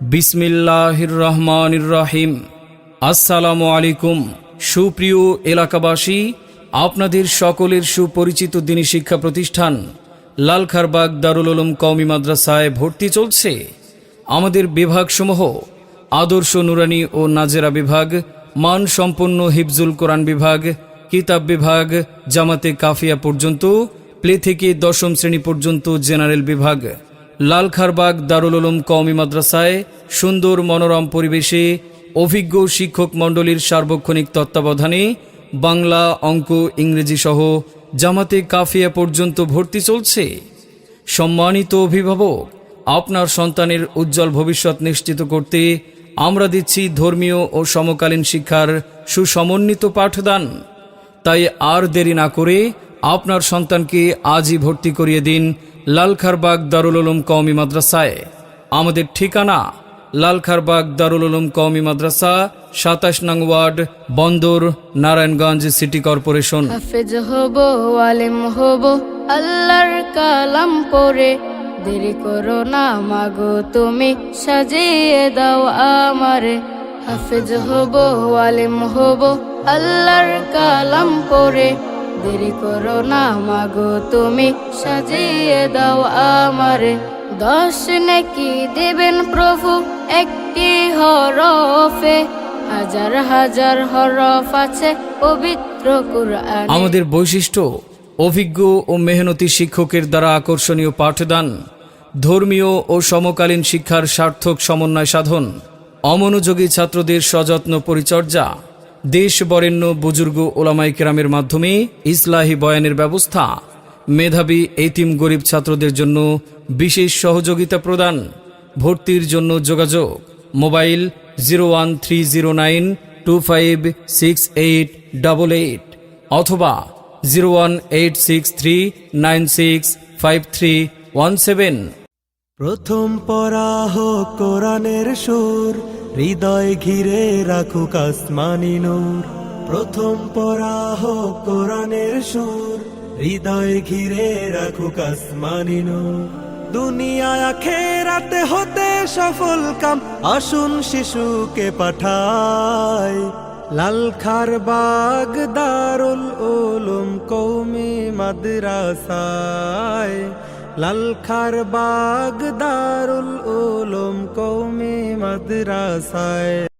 বিসমিল্লাহির রহমানির রহিম আসসালামু আলাইকুম সুপ্রিয় এলাকাবাসী, আপনাদের সকলের সুপরিচিত দিনী শিক্ষা প্রতিষ্ঠান লালখারবাগ দারুল উলুম কওমি মাদ্রাসায় ভর্তি চলছে। আমাদের বিভাগসমূহ আদর্শ নুরানি ও নাজেরা বিভাগ, মানসম্পন্ন হিফজুল কোরআন বিভাগ, কিতাব বিভাগ, জামাতে কাফিয়া পর্যন্ত, প্লে থেকে দশম শ্রেণি পর্যন্ত জেনারেল বিভাগ। লালখারবাগ দারুল উলুম কওমি মাদ্রাসায় সুন্দর মনোরম পরিবেশে অভিজ্ঞ শিক্ষক মণ্ডলীর সার্বক্ষণিক তত্ত্বাবধানে বাংলা অঙ্ক ইংরেজি সহ জামাতে কাফিয়া পর্যন্ত ভর্তি চলছে। সম্মানিত অভিভাবক, আপনার সন্তানের উজ্জ্বল ভবিষ্যৎ নিশ্চিত করতে আমরা দিচ্ছি ধর্মীয় ও সমকালীন শিক্ষার সুসমন্বিত পাঠদান। তাই আর দেরি না করে আপনার সন্তানকে আজই ভর্তি করিয়ে দিন লালখারবাগ দারুল উলুম কওমি মাদ্রাসায়। আমাদের ঠিকানা লালখারবাগ দারুল উলুম কওমি মাদ্রাসা, সাতাশ নং ওয়ার্ড, বন্দর, নারায়ণগঞ্জ সিটি কর্পোরেশন। হাফেজ আল্লাহর কালাম দেরি করো না, মাগো তুমি সাজিয়ে দাও আমারে। হাফেজ হব, আলেম হব, আল্লাহর কালাম পড়ে। দেরি করো না মাগো, তুমি সাজিয়ে দাও আমারে। দশ নাকি দেবেন প্রভু একটি হরফে। হাজার হাজার হরফ আছে পবিত্র কুরআন। আমাদের বৈশিষ্ট্য, অভিজ্ঞ ও মেহনতি শিক্ষকের দ্বারা আকর্ষণীয় পাঠদান, ধর্মীয় ও সমকালীন শিক্ষার সার্থক সমন্বয় সাধন, অমনোযোগী ছাত্রদের সযত্ন পরিচর্যা দেশ বরেণ্য বুজুর্গ ওলামাই কেরামের মাধ্যমে ইসলাহি বয়ানের ব্যবস্থা। মেধাবী এতিম গরিব ছাত্রদের জন্য বিশেষ সহযোগিতা প্রদান। ভর্তির জন্য যোগাযোগ। Mobile zero one three zero nine two five six eight eight অথবা zero one eight six three nine six five three one seven. প্রথম পড়া হোক কোরআনের সুর হৃদয় ঘিরে রাখুক আসমানি নূর। প্রথম পড়া হোক কোরআনের সুর। হৃদয় ঘিরে রাখুক আসমানি নূর। দুনিয়া আখেরাতে হতে সফল কাম। আসুন শিশুকে পাঠায় লালখার বাগ দারুল উলুম কৌমি মাদ্রাসায়। লালখার বাগ দারুল উলুম কৌমি মাদ্রাসায়